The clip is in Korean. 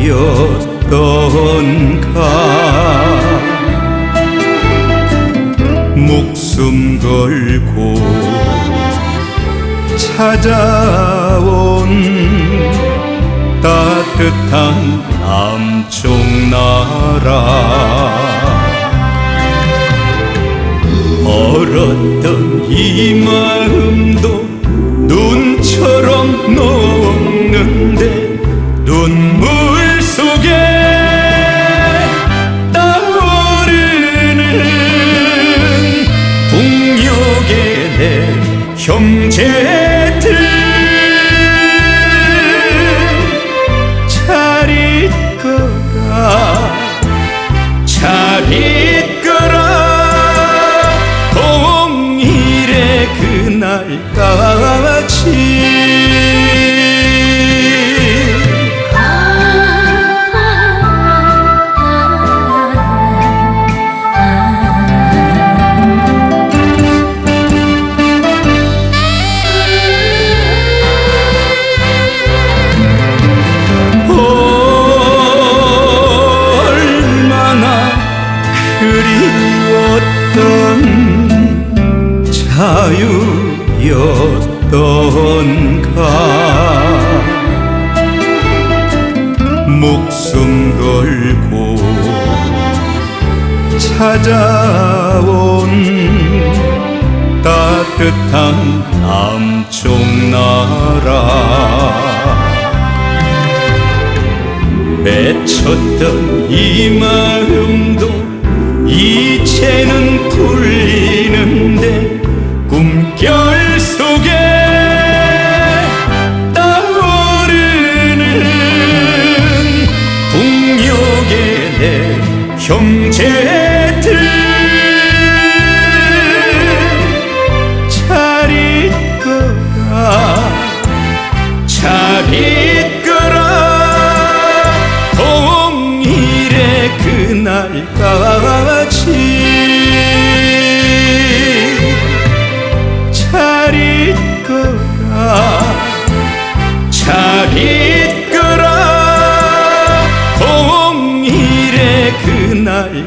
이유였던가. 목숨 걸고 찾아온 따뜻한 남쪽 나라. 얼었던 이 마음도 눈처럼 형제들 잘 있거라 잘 있거라. 동일의 그날까지 자유였던가? 목숨 걸고 찾아온 따뜻한 남쪽 나라. 맺혔던 이 마음도 형제들 잘 있거라 잘 있거라. 동일의 그날까지 있